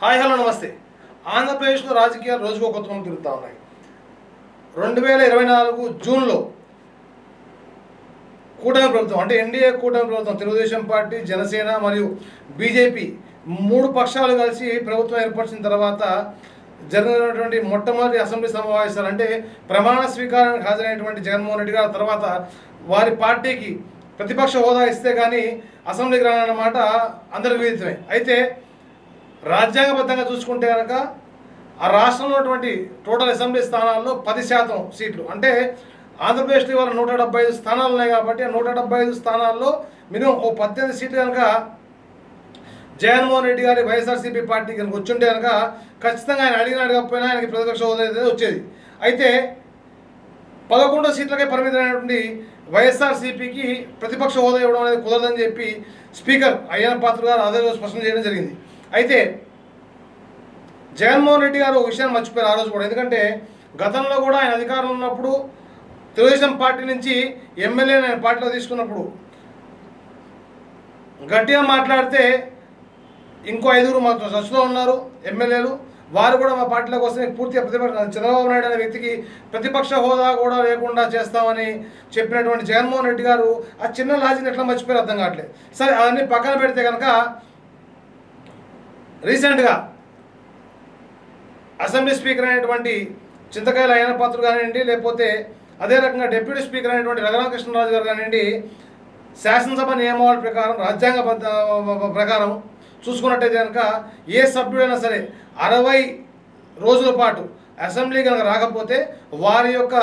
Hi hello నమస్తే. ఆంధ్రప్రదేశ్లో రాజకీయాలు రోజుకో కొత్త మనం తిరుగుతూ ఉన్నాయి. రెండు వేల ఇరవై నాలుగు జూన్లో కూటమి ప్రభుత్వం అంటే ఎన్డీఏ కూటమి ప్రభుత్వం తెలుగుదేశం పార్టీ జనసేన మరియు బీజేపీ మూడు పక్షాలు కలిసి ప్రభుత్వం ఏర్పరిచిన తర్వాత జరిగినటువంటి మొట్టమొదటి అసెంబ్లీ సమావేశాలు అంటే ప్రమాణ స్వీకారానికి హాజరైనటువంటి జగన్మోహన్ రెడ్డి గారు తర్వాత వారి పార్టీకి ప్రతిపక్ష హోదా ఇస్తే కానీ అసెంబ్లీకి రానన్నమాట అందరికి విదితమే అయితే రాజ్యాంగబద్ధంగా చూసుకుంటే కనుక ఆ రాష్ట్రంలో ఉన్నటువంటి టోటల్ అసెంబ్లీ స్థానాల్లో పది శాతం సీట్లు. అంటే ఆంధ్రప్రదేశ్లో ఇవాళ నూట డెబ్బై ఐదు స్థానాలు ఉన్నాయి కాబట్టి ఆ నూట డెబ్బై ఐదు స్థానాల్లో మినిమం ఓ పద్దెనిమిది సీట్లు కనుక జగన్మోహన్ రెడ్డి గారి వైఎస్ఆర్సీపీ పార్టీ కనుక వచ్చుంటే కనుక ఖచ్చితంగా ఆయన అడిగినాడు కాకపోయినా ఆయనకి ప్రతిపక్ష హోదా వచ్చేది. అయితే పదకొండు సీట్లకే పరిమితమైనటువంటి వైఎస్ఆర్సీపీకి ప్రతిపక్ష హోదా ఇవ్వడం అనేది కుదరదని చెప్పి స్పీకర్ అయ్యన పాత్ర గారు అదే రోజు స్పష్టం చేయడం జరిగింది. అయితే జగన్మోహన్ రెడ్డి గారు ఒక విషయాన్ని మర్చిపోయారు ఆ రోజు కూడా. ఎందుకంటే గతంలో కూడా ఆయన అధికారంలో ఉన్నప్పుడు తెలుగుదేశం పార్టీ నుంచి ఎమ్మెల్యేని ఆయన పార్టీలో తీసుకున్నప్పుడు గట్టిగా మాట్లాడితే ఇంకో ఐదుగురు మా సచ్చులో ఉన్నారు ఎమ్మెల్యేలు. వారు కూడా మా పార్టీల కోసం పూర్తిగా ప్రతిపక్ష చంద్రబాబు నాయుడు అనే వ్యక్తికి ప్రతిపక్ష హోదా కూడా లేకుండా చేస్తామని చెప్పినటువంటి జగన్మోహన్ రెడ్డి గారు ఆ చిన్న లాజిని ఎట్లా మర్చిపోయారు అర్థం కావట్లేదు. సరే అవన్నీ పక్కన పెడితే కనుక రీసెంట్గా అసెంబ్లీ స్పీకర్ అయినటువంటి చింతకాయల అయ్యన పాత్రలు కానివ్వండి లేకపోతే అదే రకంగా డిప్యూటీ స్పీకర్ అయినటువంటి రఘురామకృష్ణరాజు గారు కానివ్వండి శాసనసభ నియమావళి ప్రకారం రాజ్యాంగ ప్రకారం చూసుకున్నట్టయితే కనుక ఏ సభ్యుడైనా సరే అరవై రోజుల పాటు అసెంబ్లీ కనుక రాకపోతే వారి యొక్క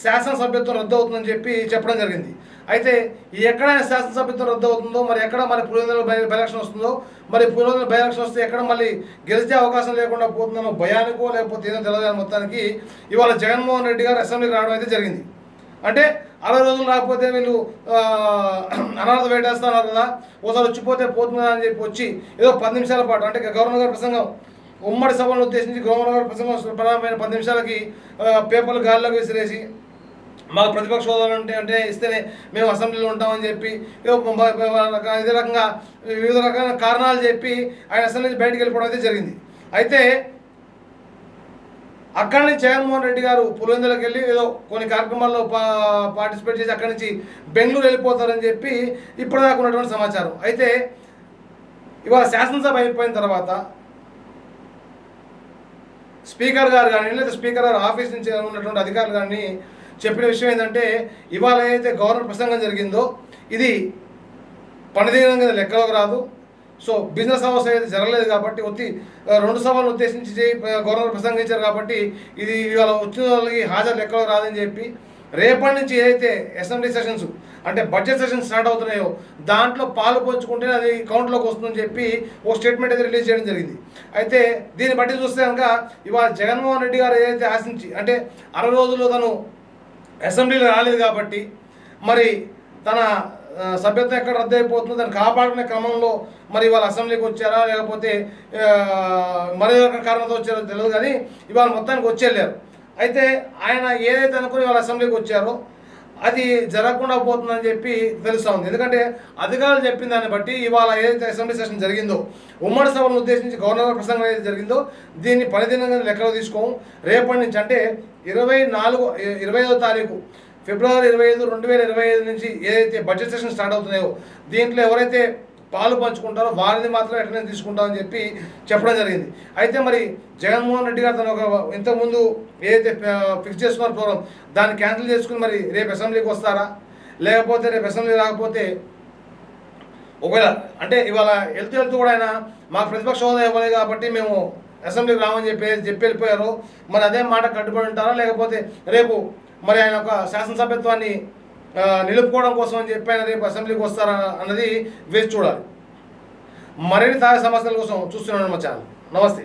శాసనసభ్యత్వం రద్దు అవుతుందని చెప్పి చెప్పడం జరిగింది. అయితే ఎక్కడ ఎక్కడైనా శాసనసభ్యత్వం రద్దు అవుతుందో మరి ఎక్కడ మరి పులివెందుల బై ఎలక్షన్ వస్తుందో మరి పులివెందుల బై ఎలక్షన్ వస్తే ఎక్కడ మళ్ళీ గెలిచే అవకాశం లేకుండా పోతుందనో భయానికో లేకపోతే ఏదో తెలియదు మొత్తానికి ఇవాళ జగన్మోహన్ రెడ్డి గారు అసెంబ్లీకి రావడం అయితే జరిగింది. అంటే అరవై రోజులు రాకపోతే వీళ్ళు ఆ, అనాథ వేటేస్తున్నారు కదా ఒకసారి వచ్చిపోతే పోతుందా అని చెప్పి వచ్చి ఏదో పది నిమిషాల పాటు అంటే గవర్నర్ గారి ప్రసంగం ఉమ్మడి సభలను ఉద్దేశించి గవర్నర్ ప్రసంగం ప్రారంభమైన పది నిమిషాలకి పేపర్లు గాల్లోకి విసిరేసి మాకు ప్రతిపక్ష హోదాలు ఉంటే అంటే ఇస్తేనే మేము అసెంబ్లీలో ఉంటామని చెప్పి ఏదో ఇదే రకంగా వివిధ రకాల కారణాలు చెప్పి ఆయన అసెంబ్లీ నుంచి బయటికి వెళ్ళిపోవడం అయితే జరిగింది. అయితే అక్కడి నుంచి జగన్మోహన్ రెడ్డి గారు పులివెందులకు వెళ్ళి ఏదో కొన్ని కార్యక్రమాల్లో పా పార్టిసిపేట్ చేసి అక్కడి నుంచి బెంగళూరు వెళ్ళిపోతారని చెప్పి ఇప్పటిదాకా ఉన్నటువంటి సమాచారం. అయితే ఇవాళ శాసనసభ అయిపోయిన తర్వాత స్పీకర్ గారు కానీ లేదా స్పీకర్ గారు ఆఫీస్ నుంచి ఉన్నటువంటి అధికారులు కానీ చెప్పిన విషయం ఏంటంటే ఇవాళ ఏదైతే గవర్నర్ ప్రసంగం జరిగిందో ఇది పనిదినంగా లెక్కలోకి రాదు. సో బిజినెస్ అవర్స్ అయితే జరగలేదు కాబట్టి వచ్చి రెండు సభలను ఉద్దేశించి చేయి- గవర్నర్ ప్రసంగించారు కాబట్టి ఇది ఇవాళ వచ్చిన వాళ్ళకి హాజరు లెక్కలో రాదని చెప్పి రేపటి నుంచి ఏదైతే అసెంబ్లీ సెషన్స్ అంటే బడ్జెట్ సెషన్స్ స్టార్ట్ అవుతున్నాయో దాంట్లో పాలు పంచుకుంటే అది కౌంట్లోకి వస్తుందని చెప్పి ఓ స్టేట్మెంట్ అయితే రిలీజ్ చేయడం జరిగింది. అయితే దీన్ని బట్టి చూస్తే కనుక ఇవాళ జగన్మోహన్ రెడ్డి గారు ఏదైతే ఆశించి అంటే అరవై రోజుల్లో తను అసెంబ్లీలో రాలేదు కాబట్టి మరి తన సభ్యత సభ్యత్వం ఎక్కడ రద్దు అయిపోతుందో దాన్ని కాపాడుకునే క్రమంలో మరి ఇవాళ అసెంబ్లీకి వచ్చారా లేకపోతే ఆ, కారణంతో వచ్చారో తెలియదు కానీ ఇవాళ మొత్తానికి వచ్చేళ్ళారు అయితే ఆయన ఏదైతే అనుకుని వాళ్ళ అసెంబ్లీకి వచ్చారో అది జరగకుండా పోతుందని చెప్పి తెలుస్తూ ఉంది. ఎందుకంటే అధికారులు చెప్పిన దాన్ని బట్టి ఇవాళ ఏదైతే అసెంబ్లీ సెషన్ జరిగిందో ఉమ్మడి సభను ఉద్దేశించి గవర్నర్ ప్రసంగం ఏదైతే జరిగిందో దీన్ని పనిదినంగా లెక్కలో తీసుకోము. రేపటి నుంచి అంటే ఇరవై నాలుగు ఇరవై ఐదో తారీఖు ఫిబ్రవరి ఇరవై ఐదు రెండు వేల ఇరవై ఐదు నుంచి ఏదైతే బడ్జెట్ సెషన్ స్టార్ట్ అవుతున్నాయో దీంట్లో ఎవరైతే పాలు పంచుకుంటారో వారిని మాత్రం అటెండెన్స్ తీసుకుంటామని చెప్పి చెప్పడం జరిగింది. అయితే మరి జగన్మోహన్ రెడ్డి గారు తను ఒక ఇంతకుముందు ఏదైతే ఫిక్స్ చేసుకున్న ప్రోగ్రాం దాన్ని క్యాన్సిల్ చేసుకుని మరి రేపు అసెంబ్లీకి వస్తారా? లేకపోతే రేపు అసెంబ్లీ రాకపోతే ఒకవేళ అంటే ఇవాళ వెళ్తూ వెళ్తూ కూడా ఆయన మాకు ప్రతిపక్ష హోదా ఇవ్వలేదు కాబట్టి మేము అసెంబ్లీకి రామని చెప్పి చెప్పి వెళ్ళిపోయారు. మరి అదే మాట కట్టుబడి ఉంటారా? లేకపోతే రేపు మరి ఆయన ఒక శాసనసభ్యత్వాన్ని నిలుపుకోవడం కోసం అని చెప్పి ఆయన రేపు అసెంబ్లీకి వస్తారా అన్నది వేచి చూడాలి. మరిన్ని తాజా సమస్యల కోసం చూస్తున్నాను మా ఛానల్. నమస్తే.